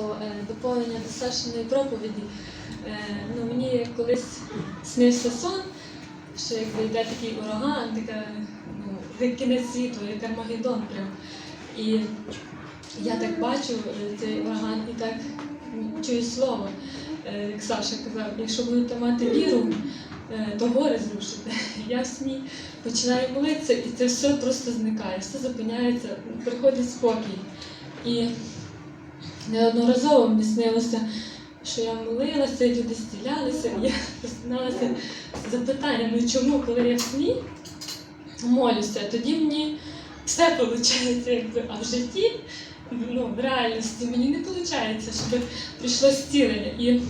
е, доповнення до Сашиної проповіді. Е, ну, мені колись снився сон, що якби йде такий ураган, така ну, кінець світу, як Армагеддон прям. І я так бачу е, цей ураган і так чую слово, е, як Саша казав, якщо будете мати віру, е, то гори зрушите. Я в сні починаю молитися, і це все просто зникає, все зупиняється, приходить спокій. І неодноразово мені снилося, що я молилася, і люди зцілялися, і я просиналася з запитанням, ну чому, коли я в сні молюся, тоді мені все виходить, якби, а в житті, ну, в реальності мені не виходить, щоб прийшло зцілення. І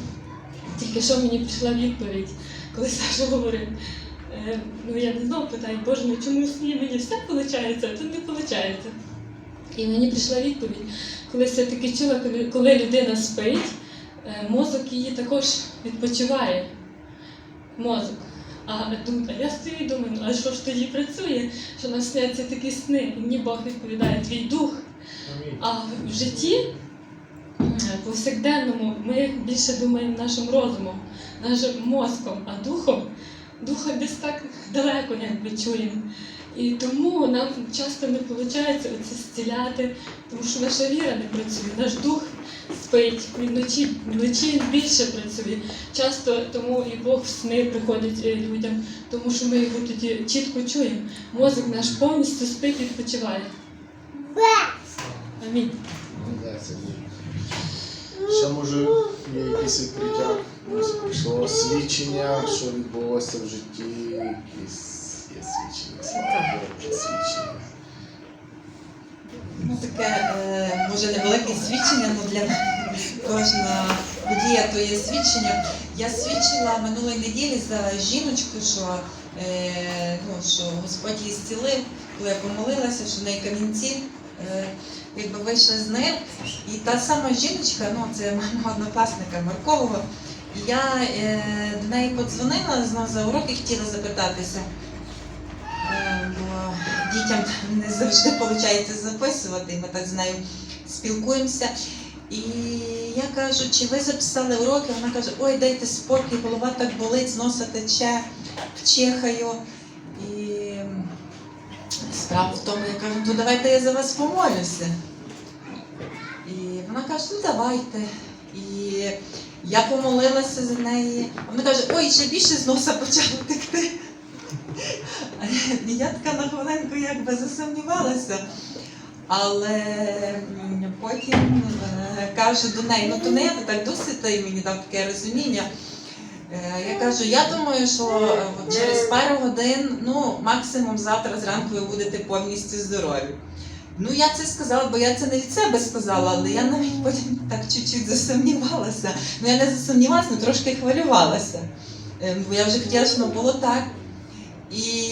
тільки що мені прийшла відповідь, коли Саша говорив. Е, ну я не знову питаю, Боже, ну чому в сні мені все виходить, а тут не виходить. І мені прийшла відповідь, коли все-таки чула, коли- коли людина спить, е, мозок її також відпочиває. Мозок. А тут, а я стою і думаю, ну, а що ж тоді працює, що нам сняться такі сни? І мені Бог відповідає, твій дух. А в житті е, повсякденному ми більше думаємо нашим розумом, нашим мозком, а духом, духа десь так далеко якби чуємо. І тому нам часто не виходить оце зціляти, тому що наша віра не працює, наш дух спить, він вночі, вночі більше працює. Часто тому і Бог в сни приходить е, людям, тому що ми його тоді чітко чуємо. Мозок наш повністю спить, і відпочиває. Амінь. Ще може є якісь відкриття, прийшло свідчення, що відбулося в житті, якісь є свідчення. Ну, таке, е, може, невелике свідчення, але для кожного водія то є свідчення. Я свідчила минулої неділі за жіночку, що, е, ну, що Господь її зцілив, коли я помолилася, що в неї камінці е, якби вийшли з ним. І та сама жіночка, ну це мама однокласника Маркового. І я до неї подзвонила знову за уроки, хотіла запитатися. Бо дітям не завжди виходить записувати, ми так з нею спілкуємося. І я кажу, чи ви записали уроки? Вона каже, ой, дайте спокій, голова так болить, з носа тече, чихаю. І справа в тому, я кажу, то давайте я за вас помолюся. І вона каже, ну давайте. І я помолилася за неї. Вона каже, ой, ще більше з носа почало текти. Я така на хвилинку якби засумнівалася. Але потім е, кажу до неї, ну то не я, так досить і мені дав таке розуміння. Е, Я кажу, я думаю, що е, через пару годин, ну максимум завтра зранку ви будете повністю здорові. Ну я це сказала, бо я це не від себе сказала, але я навіть потім так чуть-чуть засумнівалася. Ну я не засумнівалася, але трошки хвилювалася. Е, Бо я вже хотіла, щоб було так. І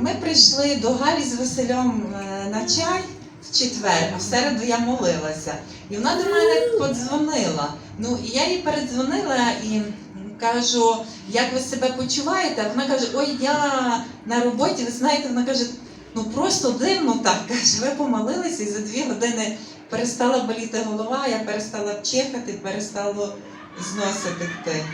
ми прийшли до Галі з Василем е, на чай в четвер, а в середу я молилася. І вона до мене подзвонила. Ну і я їй передзвонила і кажу, як ви себе почуваєте? Вона каже: Ой, я на роботі, ви знаєте, вона каже, ну просто дивно так. Каже, ви помолилися і за дві години перестала боліти голова, я перестала чихати, перестало з носа текти.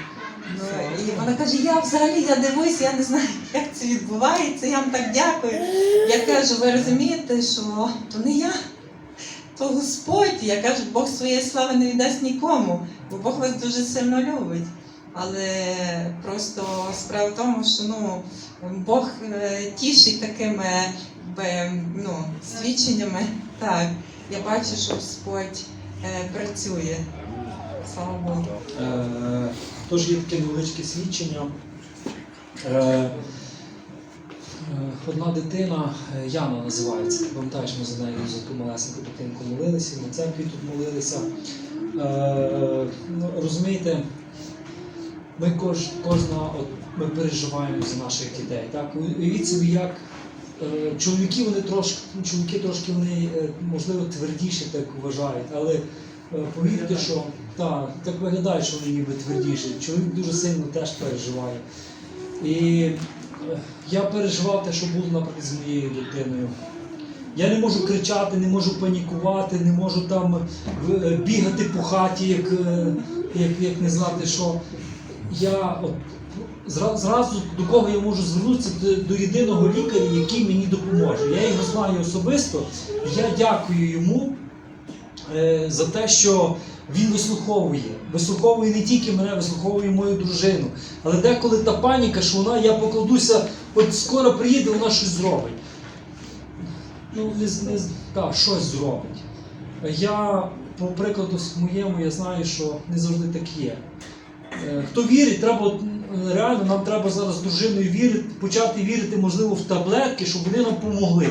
Ну, і вона каже, я взагалі я дивуюсь, я не знаю, як це відбувається, я вам так дякую. Я кажу, ви розумієте, що то не я, то Господь. Я кажу, Бог своєї слави не віддасть нікому, бо Бог вас дуже сильно любить. Але просто справа в тому, що ну, Бог е, тішить такими би, ну, свідченнями. Так, я бачу, що Господь е, працює. Слава Богу. Е, Тож є таке невеличке свідчення. Е, е, Одна дитина, е, Яна називається, ти пам'ятаєш, ми за нею за ту малесеньку дитинку молилися, на церкві тут молилися. Е, ну, Розумієте, ми кож, кожна от, ми переживаємо за наших дітей. Так? Уявіть собі, як е, чоловіки вони трошки, ну, чоловіки трошки вони, е, можливо, твердіші так вважають, але е, повірте, що так, так виглядає, що вони ніби твердіші. Чоловік дуже сильно теж переживає. І е, я переживав те, що було, наприклад, з моєю дитиною. Я не можу кричати, не можу панікувати, не можу там е, бігати по хаті, як, е, як, як не знати що. Я от, зразу до кого я можу звернутися до, до єдиного лікаря, який мені допоможе. Я його знаю особисто. Я дякую йому е, за те, що він вислуховує. Вислуховує не тільки мене, вислуховує мою дружину. Але деколи та паніка, що вона, я покладуся, от скоро приїде, вона щось зробить. Ну, не, не, так, щось зробить. Я, по прикладу моєму, я знаю, що не завжди так є. Е, Хто вірить, треба реально нам треба зараз з дружиною вірити, почати вірити, можливо, в таблетки, щоб вони нам допомогли.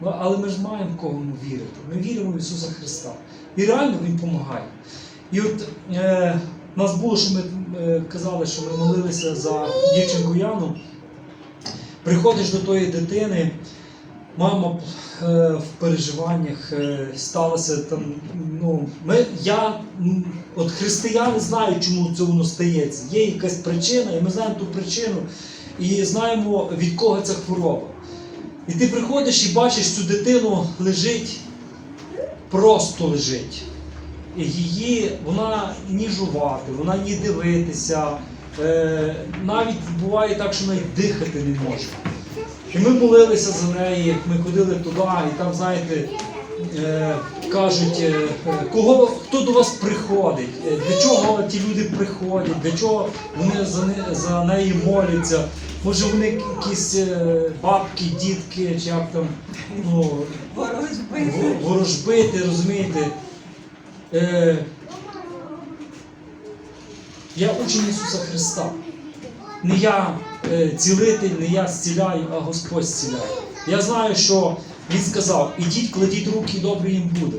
Ну, Але ми ж маємо в кого ми вірити. Ми віримо в Ісуса Христа. І реально Він допомагає. І от е, нас було, що ми е, казали, що ми молилися за дівчинку Яну. Приходиш до тої дитини, мама е, в переживаннях е, сталося там. Ну, ми, я, от християни знають, чому це воно стається. Є якась причина, і ми знаємо ту причину, і знаємо, від кого ця хвороба. І ти приходиш і бачиш цю дитину лежить, просто лежить. Її вона ні жувати, вона ні дивитися. Е, навіть буває так, що навіть дихати не може. І ми молилися за неї, ми ходили туди, і там, знаєте, кажуть, е, е, кого, хто до вас приходить, е, для чого ті люди приходять, для чого вони за, не, за неї моляться. Може вони якісь е, бабки, дітки, чи як там, ну, Во- ворожбити, розумієте. Е, я учень Ісуса Христа. Не я е, цілитель, не я зціляю, а Господь зціляє. Я знаю, що Він сказав, ідіть, кладіть руки, і добре їм буде.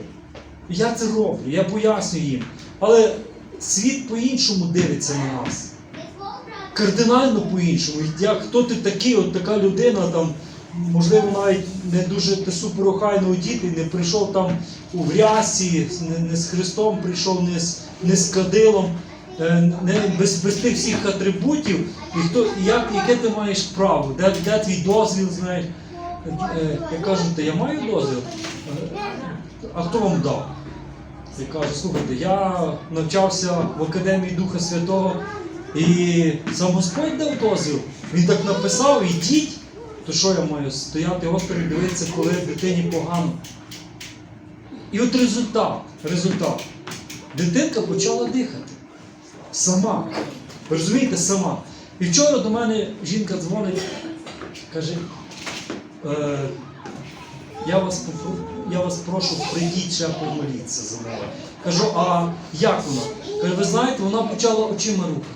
Я це роблю, я пояснюю їм. Але світ по-іншому дивиться на нас. Кардинально по-іншому. І Я, хто ти такий, от така людина, там, можливо, навіть не дуже ти суперохайно одітий, не прийшов там у врясі, не, не з Христом прийшов, не з, не з кадилом, е, не, без, без тих всіх атрибутів. І хто, як, яке ти маєш право? Де, де твій дозвіл, знаєш? Е, Я кажу, та я маю дозвіл. Е, А хто вам дав? Я кажу, слухайте, я навчався в Академії Духа Святого, і сам Господь дав дозвіл. Він так написав, ідіть. То що я маю стояти осторонь, дивитися, коли дитині погано. І от результат, результат. Дитинка почала дихати. Сама. Ви розумієте, сама. І вчора до мене жінка дзвонить, каже, е, я вас, я вас прошу, прийдіть ще помоліться за мене. Кажу, а як вона? Каже, ви знаєте, вона почала очима рухати.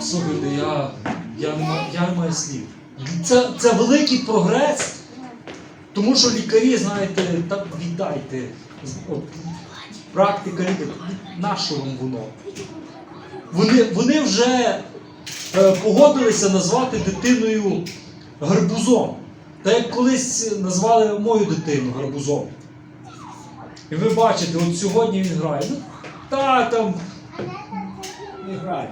Слухайте, я, я, я не маю слів. Це, це великий прогрес, тому що лікарі, знаєте, так віддайте. От, практика лікаря, на вам воно? Вони, вони вже е, погодилися назвати дитиною гарбузом. Та як колись назвали мою дитину гарбузом. І ви бачите, от сьогодні він грає. Ну, та там не грає.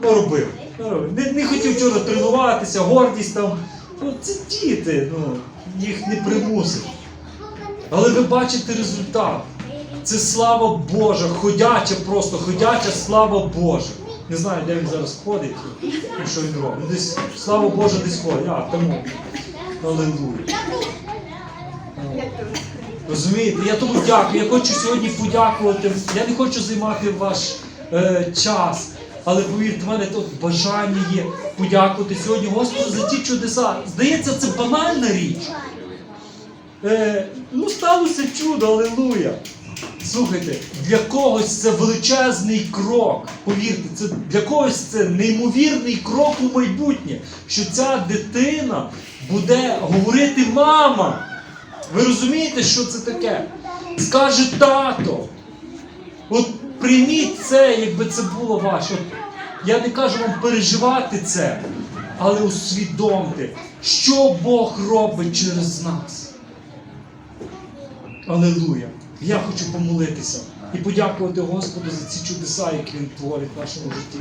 Ну, робив. Ну. Не, не хотів вчора тренуватися, гордість там. Ну, це діти, ну, їх не примусив. Але ви бачите результат. Це слава Божа, ходяча просто, ходяча слава Божа. Не знаю, де він зараз ходить і що він робить. Ну, Десь, слава Божа, десь ходить. А, тому. Аллилуйя. Розумієте, я тому дякую. Я хочу сьогодні подякувати. Я не хочу займати ваш е, час. Але повірте, в мене тут бажання є подякувати сьогодні Господу за ті чудеса. Здається, це банальна річ. Е, ну, сталося чудо, алілуя. Слухайте, для когось це величезний крок. Повірте, це для когось це неймовірний крок у майбутнє, що ця дитина буде говорити мама. Ви розумієте, що це таке? Скаже тато. От прийміть це, якби це було ваше. Я не кажу вам переживати це, але усвідомте, що Бог робить через нас. Алілуя! Я хочу помолитися і подякувати Господу за ці чудеса, які Він творить в нашому житті.